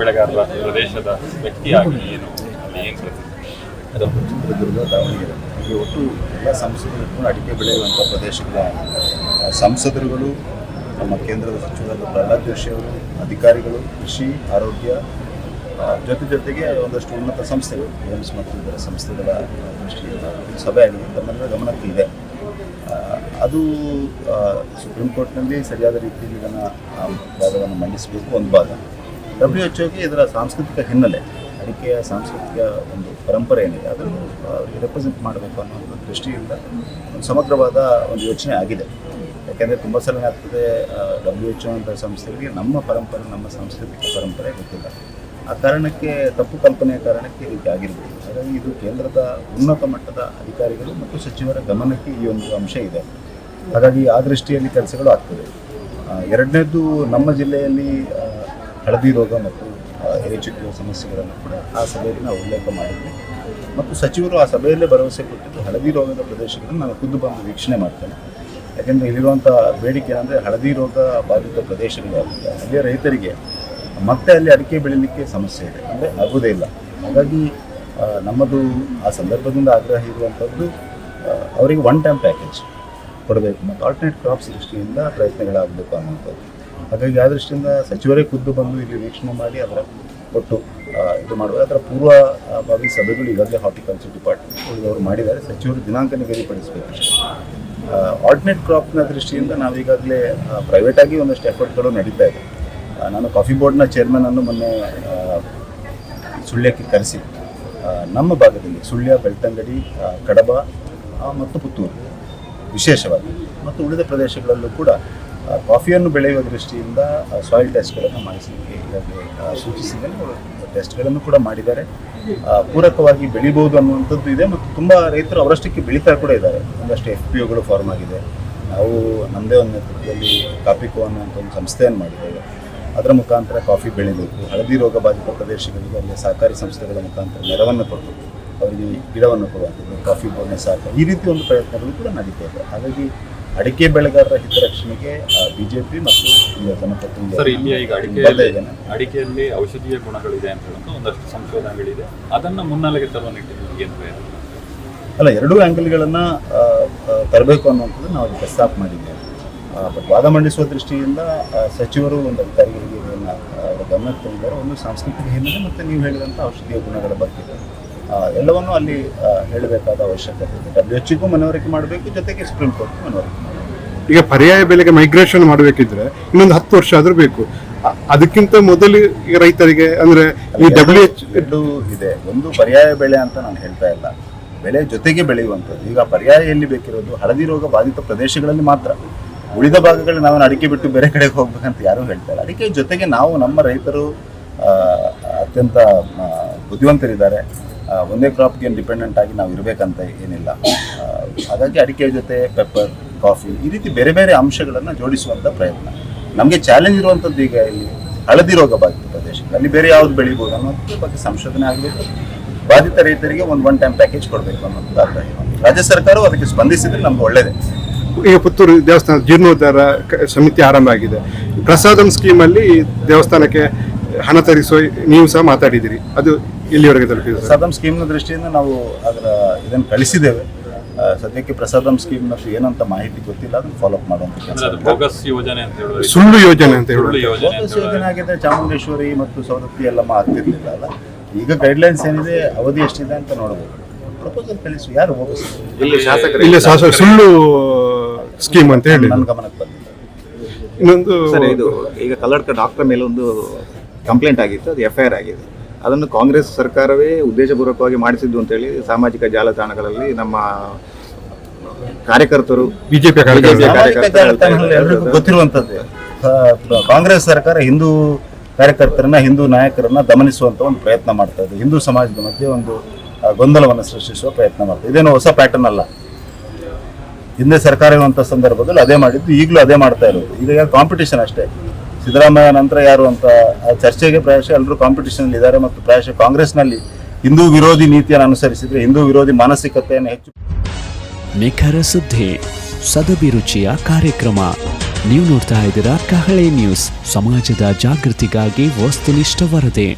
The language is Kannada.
ಬೆಳೆಗಾರರ ಪ್ರದೇಶದ ವ್ಯಕ್ತಿಯಾಗಿ ಏನು? ಅಲ್ಲಿ ಏನು ಚಿತ್ರದುರ್ಗ ದಾವಣಗೆರೆ ಹೀಗೆ ಒಟ್ಟು ಎಲ್ಲ ಸಂಸದರು ಕೂಡ ಅಡಿಕೆ ಬೆಳೆಯುವಂಥ ಪ್ರದೇಶಗಳ ಸಂಸದರುಗಳು, ನಮ್ಮ ಕೇಂದ್ರದ ಸಚಿವರಾದ ಪ್ರಹ್ಲಾದ್ ಜೋಶಿ ಅವರು, ಅಧಿಕಾರಿಗಳು, ಕೃಷಿ, ಆರೋಗ್ಯ ಜೊತೆ ಜೊತೆಗೆ ಒಂದಷ್ಟು ಉನ್ನತ ಸಂಸ್ಥೆಗಳು, ಏಮ್ಸ್ ಮತ್ತು ಇತರ ಸಂಸ್ಥೆಗಳ ದೃಷ್ಟಿಯಿಂದ ಸಭೆ ಆಗಿದೆ. ತಮ್ಮೆಲ್ಲರ ಗಮನಕ್ಕೆ ಇದೆ. ಅದು ಸುಪ್ರೀಂ ಕೋರ್ಟ್ನಲ್ಲಿ ಸರಿಯಾದ ರೀತಿಯಲ್ಲಿ ಇದನ್ನು ವಾದವನ್ನು ಮಂಡಿಸಬೇಕು, ಒಂದು ಭಾಗ. ಡಬ್ಲ್ಯೂ ಎಚ್ ಓಗೆ ಇದರ ಸಾಂಸ್ಕೃತಿಕ ಹಿನ್ನೆಲೆ ಅಡಿಕೆಯ ಸಾಂಸ್ಕೃತಿಕ ಒಂದು ಪರಂಪರೆ ಏನಿದೆ, ಅದನ್ನು ರೆಪ್ರೆಸೆಂಟ್ ಮಾಡಬೇಕು ಅನ್ನೋ ಒಂದು ದೃಷ್ಟಿಯಿಂದ ಒಂದು ಸಮಗ್ರವಾದ ಒಂದು ಯೋಚನೆ ಆಗಿದೆ. ಯಾಕೆಂದರೆ ತುಂಬ ಸಲ ಏನಾಗ್ತದೆ ಡಬ್ಲ್ಯೂ ಎಚ್ ಒ ಅಂತ ಸಂಸ್ಥೆಗಳಿಗೆ ನಮ್ಮ ಪರಂಪರೆ, ನಮ್ಮ ಸಾಂಸ್ಕೃತಿಕ ಪರಂಪರೆ ಗೊತ್ತಿಲ್ಲ. ಆ ಕಾರಣಕ್ಕೆ, ತಪ್ಪು ಕಲ್ಪನೆಯ ಕಾರಣಕ್ಕೆ ರೀತಿ ಆಗಿರ್ಬೋದು. ಹಾಗಾಗಿ ಇದು ಕೇಂದ್ರದ ಉನ್ನತ ಮಟ್ಟದ ಅಧಿಕಾರಿಗಳು ಮತ್ತು ಸಚಿವರ ಗಮನಕ್ಕೆ ಈ ಒಂದು ಅಂಶ ಇದೆ. ಹಾಗಾಗಿ ಆ ದೃಷ್ಟಿಯಲ್ಲಿ ಕೆಲಸಗಳು ಆಗ್ತದೆ. ಎರಡನೇದು ನಮ್ಮ ಜಿಲ್ಲೆಯಲ್ಲಿ ಹಳದಿ ರೋಗ ಮತ್ತು ಎರೆಚುಕ್ಕುವ ಸಮಸ್ಯೆಗಳನ್ನು ಕೂಡ ಆ ಸಭೆಯಲ್ಲಿ ನಾವು ಉಲ್ಲೇಖ ಮಾಡಿದ್ವಿ. ಮತ್ತು ಸಚಿವರು ಆ ಸಭೆಯಲ್ಲೇ ಭರವಸೆ ಕೊಟ್ಟಿದ್ದು ಹಳದಿ ರೋಗದ ಪ್ರದೇಶಗಳನ್ನು ನಾನು ಖುದ್ದು ಬಂದು ವೀಕ್ಷಣೆ ಮಾಡ್ತೇನೆ. ಯಾಕೆಂದರೆ ಇಲ್ಲಿರುವಂಥ ಬೇಡಿಕೆ ಅಂದರೆ ಹಳದಿ ರೋಗ ಬಾಧಿತ ಪ್ರದೇಶಗಳು ಅಲ್ಲಿಯ ರೈತರಿಗೆ ಮತ್ತೆ ಅಲ್ಲಿ ಅಡಿಕೆ ಬೆಳೀಲಿಕ್ಕೆ ಸಮಸ್ಯೆ ಇದೆ. ಅಂದರೆ ಆಗೋದೇ ಇಲ್ಲ. ಹಾಗಾಗಿ ನಮ್ಮದು ಆ ಸಂದರ್ಭದಿಂದ ಆಗ್ರಹ ಇರುವಂಥದ್ದು ಅವರಿಗೆ ಒನ್ ಟೈಮ್ ಪ್ಯಾಕೇಜ್ ಕೊಡಬೇಕು. ಮತ್ತು ಆಲ್ಟರ್ನೇಟ್ ಕ್ರಾಪ್ಸ್ ದೃಷ್ಟಿಯಿಂದ ಪ್ರಯತ್ನಗಳಾಗಬೇಕು ಅನ್ನುವಂಥದ್ದು. ಹಾಗಾಗಿ ಆ ದೃಷ್ಟಿಯಿಂದ ಸಚಿವರೇ ಖುದ್ದು ಬಂದು ಇಲ್ಲಿ ವೀಕ್ಷಣೆ ಮಾಡಿ ಅದರ ಒಟ್ಟು ಇದು ಮಾಡುವ ಅದರ ಪೂರ್ವ ಭಾವಿ ಸಭೆಗಳು ಈಗಾಗಲೇ ಹಾರ್ಟಿಕಲ್ಚರ್ ಡಿಪಾರ್ಟ್ಮೆಂಟ್ ಅವರು ಮಾಡಿದ್ದಾರೆ. ಸಚಿವರು ದಿನಾಂಕ ನಿಗದಿಪಡಿಸಬೇಕು ಆರ್ಡಿನೇಟ್ ಕ್ರಾಪ್ನ ದೃಷ್ಟಿಯಿಂದ ನಾವೀಗಾಗಲೇ ಪ್ರೈವೇಟಾಗಿ ಒಂದಷ್ಟು ಎಫರ್ಟ್ಗಳು ನಡೀತಾ ಇದೆ. ನಾನು ಕಾಫಿ ಬೋರ್ಡ್ನ ಚೇರ್ಮನನ್ನು ಮೊನ್ನೆ ಆ, ಸುಳ್ಯಕ್ಕೆ ಕರೆಸಿ ನಮ್ಮ ಭಾಗದಲ್ಲಿ ಸುಳ್ಯ ಬೆಳ್ತಂಗಡಿ ಕಡಬ ಮತ್ತು ಪುತ್ತೂರು ವಿಶೇಷವಾಗಿ ಮತ್ತು ಉಳಿದ ಪ್ರದೇಶಗಳಲ್ಲೂ ಕೂಡ ಕಾಫಿಯನ್ನು ಬೆಳೆಯುವ ದೃಷ್ಟಿಯಿಂದ ಸಾಯಿಲ್ ಟೆಸ್ಟ್ಗಳನ್ನು ಮಾಡಿಸಲಿಕ್ಕೆ ಸೂಚಿಸಿದ್ದೇನೆ. ಟೆಸ್ಟ್ಗಳನ್ನು ಕೂಡ ಮಾಡಿದ್ದಾರೆ. ಪೂರಕವಾಗಿ ಬೆಳಿಬಹುದು ಅನ್ನುವಂಥದ್ದು ಇದೆ ಮತ್ತು ತುಂಬ ರೈತರು ಅವರಷ್ಟಕ್ಕೆ ಬೆಳೀತಾ ಕೂಡ ಇದ್ದಾರೆ. ಒಂದಷ್ಟು ಎಫ್ ಪಿ ಒಗಳು ಫಾರ್ಮ್ ಆಗಿದೆ. ನಾವು ನಮ್ಮದೇ ಒಂದು ನೇತೃತ್ವದಲ್ಲಿ ಕಾಪಿಕೋ ಅನ್ನುವಂಥ ಒಂದು ಸಂಸ್ಥೆಯನ್ನು ಮಾಡಿದ್ದೇವೆ. ಅದರ ಮುಖಾಂತರ ಕಾಫಿ ಬೆಳಿಬೇಕು. ಹಳದಿ ರೋಗ ಬಾಧಿತ ಪ್ರದೇಶಗಳಿಗೆ ಅಲ್ಲಿ ಸಹಕಾರಿ ಸಂಸ್ಥೆಗಳ ಮುಖಾಂತರ ನೆರವನ್ನು ಕೊಟ್ಟು ಅವರಿಗೆ ಗಿಡವನ್ನು ಕೊಡುವಂಥದ್ದು ಕಾಫಿ ಬೋರ್ಡ್ನ ಸಹಕಾರ. ಈ ರೀತಿ ಒಂದು ಪ್ರಯತ್ನಗಳು ಕೂಡ ನಡೀತಾ ಇದೆ. ಹಾಗಾಗಿ ಅಡಿಕೆ ಬೆಳೆಗಾರರ ಹಿತರಕ್ಷಣೆಗೆ ಬಿಜೆಪಿ ಮತ್ತು ಸರ್ ಇಲ್ಲಿ ಈಗ ಅಡಿಕೆ ಅಡಿಕೆಯಲ್ಲಿ. ಅಡಿಕೆಯಲ್ಲಿ ಔಷಧೀಯ ಗುಣಗಳಿದೆ ಅಂತ ಹೇಳೋದು ಒಂದಷ್ಟು ಸಂಶೋಧನೆಗಳಿದೆ. ಅದನ್ನು ಮುನ್ನಲೆಗೆ ತರುವ ನಿಟ್ಟಿನಲ್ಲಿ ಏನು ಪ್ರಯತ್ನ ಅಲ್ಲ ಎರಡೂ ಆ್ಯಂಗಲ್ಗಳನ್ನು ತರಬೇಕು ಅನ್ನುವಂಥದ್ದು ನಾವು ಅದಕ್ಕೆ ಪ್ರಸ್ತಾಪ ಮಾಡಿದ್ದೇವೆ. ಬಟ್ ವಾದ ಮಂಡಿಸುವ ದೃಷ್ಟಿಯಿಂದ ಸಚಿವರು ಒಂದು ಅಧಿಕಾರಿಗಳಿಗೆ ಇದನ್ನು ಗಮನಕ್ಕೆ ತಂದಿದ್ದಾರೆ. ಒಂದು ಸಾಂಸ್ಕೃತಿಕ ಹಿನ್ನೆಲೆ ಮತ್ತು ನೀವು ಹೇಳಿದಂಥ ಔಷಧೀಯ ಗುಣಗಳ ಬಗ್ಗೆ. ಎಲ್ಲವನ್ನೂ ಅಲ್ಲಿ ಹೇಳಬೇಕಾದ ಅವಶ್ಯಕತೆ ಇದೆ. ಡಬ್ಲ್ಯೂ ಎಚ್ಗೂ ಮನವರಿಕೆ ಮಾಡಬೇಕು ಜೊತೆಗೆ ಸುಪ್ರೀಂ ಕೋರ್ಟ್ಗೂ ಮನವರಿಕೆ ಮಾಡಬೇಕು. ಈಗ ಪರ್ಯಾಯ ಬೆಲೆಗೆ ಮೈಗ್ರೇಷನ್ ಮಾಡಬೇಕಿದ್ರೆ ಇನ್ನೊಂದು ಹತ್ತು ವರ್ಷ ಆದರೂ ಬೇಕು. ಅದಕ್ಕಿಂತ ಮೊದಲು ರೈತರಿಗೆ ಅಂದ್ರೆ ಈ ಡಬ್ಲ್ಯೂ ಎಚ್ ಎರಡು ಇದೆ. ಒಂದು ಪರ್ಯಾಯ ಬೆಳೆ ಅಂತ ನಾನು ಹೇಳ್ತಾ ಇಲ್ಲ. ಬೆಳೆ ಜೊತೆಗೆ ಬೆಳೆಯುವಂಥದ್ದು. ಈಗ ಪರ್ಯಾಯ ಎಲ್ಲಿ ಬೇಕಿರೋದು ಹಳದಿ ರೋಗ ಬಾಧಿತ ಪ್ರದೇಶಗಳಲ್ಲಿ ಮಾತ್ರ. ಉಳಿದ ಭಾಗಗಳಲ್ಲಿ ನಾವು ಅಡಿಕೆ ಬಿಟ್ಟು ಬೇರೆ ಕಡೆಗೆ ಹೋಗ್ಬೇಕಂತ ಯಾರೂ ಹೇಳ್ತಾ ಇಲ್ಲ. ಅಡಿಕೆ ಜೊತೆಗೆ ನಾವು ನಮ್ಮ ರೈತರು ಅತ್ಯಂತ ಬುದ್ಧಿವಂತರಿದ್ದಾರೆ. ಒಂದೇ ಕ್ರಾಪ್ಗೆ ಡಿಪೆಂಡೆಂಟ್ ಆಗಿ ನಾವು ಇರಬೇಕಂತ ಏನಿಲ್ಲ. ಹಾಗಾಗಿ ಅಡಿಕೆ ಜೊತೆ ಪೆಪ್ಪರ್ ಕಾಫಿ ಈ ರೀತಿ ಬೇರೆ ಬೇರೆ ಅಂಶಗಳನ್ನು ಜೋಡಿಸುವಂಥ ಪ್ರಯತ್ನ. ನಮಗೆ ಚಾಲೆಂಜ್ ಇರುವಂಥದ್ದು ಈಗ ಇಲ್ಲಿ ಹಳದಿ ರೋಗ ಬಾಧಿತ ಪ್ರದೇಶಕ್ಕೆ. ಅಲ್ಲಿ ಬೇರೆ ಯಾವ್ದು ಬೆಳಿಬೋದು ಅನ್ನೋದ್ರ ಬಗ್ಗೆ ಸಂಶೋಧನೆ ಆಗಬೇಕು. ಬಾಧಿತ ರೈತರಿಗೆ ಒಂದು ಒನ್ ಟೈಮ್ ಪ್ಯಾಕೇಜ್ ಕೊಡಬೇಕು ಅನ್ನೋದು. ರಾಜ್ಯ ಸರ್ಕಾರವು ಅದಕ್ಕೆ ಸ್ಪಂದಿಸಿದ್ರೆ ನಮ್ಗೆ ಒಳ್ಳೇದೇ. ಈಗ ಪುತ್ತೂರು ದೇವಸ್ಥಾನ, ಜೀರ್ಣೋದ್ಧಾರ ಸಮಿತಿ ಆರಂಭ ಆಗಿದೆ. ಪ್ರಸಾದಂ ಸ್ಕೀಮಲ್ಲಿ ದೇವಸ್ಥಾನಕ್ಕೆ ಹಣ ತರಿಸುವ ನೀವು ಸಹ ಮಾತಾಡಿದಿರಿ ಅದು ಎಲ್ಲಿವರೆಗೆ ತಲುಪಿದೆ ಸರ್? ಪ್ರಸಾದಂ ಸ್ಕೀಮ್ನ ದೃಷ್ಟಿಯಿಂದ ನಾವು ಅದರ ಇದನ್ನು ಕಳಿಸಿದ್ದೇವೆ. ಆ, ಸದ್ಯಕ್ಕೆ ಪ್ರಸಾದಂ ಸ್ಕೀಮ್ ಮತ್ತು ಏನಂತ ಮಾಹಿತಿ ಗೊತ್ತಿಲ್ಲ ಅದನ್ನು ಫಾಲೋ ಅಪ್ ಮಾಡುವಂಥ ಕೆಲಸ ಅಂದ್ರೆ ಅದು ಬೋಗಸ್ ಯೋಜನೆ ಅಂತ ಹೇಳುವ ಸುಳ್ಳು ಯೋಜನೆ ಅಂತ ಹೇಳಿ ಸುಳ್ಳು ಯೋಜನೆ ಆಗಿದೆ ಬೋಗಸ್ ಯೋಜನೆ ಆಗಿದ್ರೆ ಚಾಮುಂಡೇಶ್ವರಿ ಮತ್ತು ಸವದತ್ತಿ ಎಲ್ಲಮ್ಮ ಆಗ್ತಿರ್ಲಿಲ್ಲ ಅಲ್ಲ? ಈಗ ಗೈಡ್ಲೈನ್ಸ್ ಏನಿದೆ ಅವಧಿ ಎಷ್ಟಿದೆ ಅಂತ ನೋಡಬೇಕು ಪ್ರಪೋಸಲ್ ಕಳಿಸು ಯಾರು ಹೋಗಿಸ್ತಾರೆ ಇಲ್ಲಿ ಶಾಸಕರು ಇಲ್ಲಿ ಶಾಸಕ ಸುಳ್ಳು ಸ್ಕೀಮ್ ಅಂತ ಹೇಳಿ ನನ್ನ ಗಮನಕ್ಕೆ ಬಂದಿಲ್ಲ. ಇನ್ನೊಂದು ಸರಿ ಇದು ಈಗ ಕಲ್ಲಡ್ಕ ಡಾಕ್ಟರ್ ಮೇಲೆ ಒಂದು ಕಂಪ್ಲೇಂಟ್ ಆಗಿತ್ತು ಅದು ಎಫ್ ಐ ಆರ್ ಆಗಿದೆ. ಅದನ್ನು ಕಾಂಗ್ರೆಸ್ ಸರ್ಕಾರವೇ ಉದ್ದೇಶಪೂರ್ವಕವಾಗಿ ಮಾಡಿಸಿದ್ದು ಅಂತೇಳಿ ಸಾಮಾಜಿಕ ಜಾಲತಾಣಗಳಲ್ಲಿ ನಮ್ಮ ಕಾರ್ಯಕರ್ತರು ಬಿಜೆಪಿ ಗೊತ್ತಿರುವಂತದ್ದು ಕಾಂಗ್ರೆಸ್ ಸರ್ಕಾರ ಹಿಂದೂ ಕಾರ್ಯಕರ್ತರನ್ನ ಹಿಂದೂ ನಾಯಕರನ್ನ ದಮನಿಸುವಂತ ಒಂದು ಪ್ರಯತ್ನ ಮಾಡ್ತಾ ಇದೆ. ಹಿಂದೂ ಸಮಾಜದ ಮಧ್ಯೆ ಒಂದು ಗೊಂದಲವನ್ನು ಸೃಷ್ಟಿಸುವ ಪ್ರಯತ್ನ ಮಾಡ್ತಾ ಇದೆ. ಇದೇನು ಹೊಸ ಪ್ಯಾಟರ್ನ್ ಅಲ್ಲ. ಹಿಂದೆ ಸರ್ಕಾರ ಇರುವಂತಹ ಸಂದರ್ಭದಲ್ಲಿ ಅದೇ ಮಾಡಿದ್ದು ಈಗಲೂ ಅದೇ ಮಾಡ್ತಾ ಇರೋದು. ಈಗ ಕಾಂಪಿಟೇಷನ್ ಅಷ್ಟೇ. ಸಿದ್ದರಾಮಯ್ಯ ನಂತರ ಯಾರು ಅಂತ ಆ ಚರ್ಚೆಗೆ ಪ್ರಾಯಶಃ ಎಲ್ಲರೂ ಕಾಂಪಿಟೇಷನ್ ಇದ್ದಾರೆ ಮತ್ತು ಪ್ರಾಯಶಃ ಕಾಂಗ್ರೆಸ್ನಲ್ಲಿ ಹಿಂದೂ ವಿರೋಧಿ ನೀತಿಯನ್ನು ಅನುಸರಿಸಿದ್ರೆ ಹಿಂದೂ ವಿರೋಧಿ ಮಾನಸಿಕತೆಯನ್ನು ಹೆಚ್ಚು ನಿಖರ ಸುದ್ದಿ ಸದಭಿರುಚಿಯ ಕಾರ್ಯಕ್ರಮ. ನೀವು ನೋಡ್ತಾ ಇದ್ದೀರಾ ಕಹಳೆ ನ್ಯೂಸ್. ಸಮಾಜದ ಜಾಗೃತಿಗಾಗಿ ವಸ್ತುನಿಷ್ಠ ವರದಿ.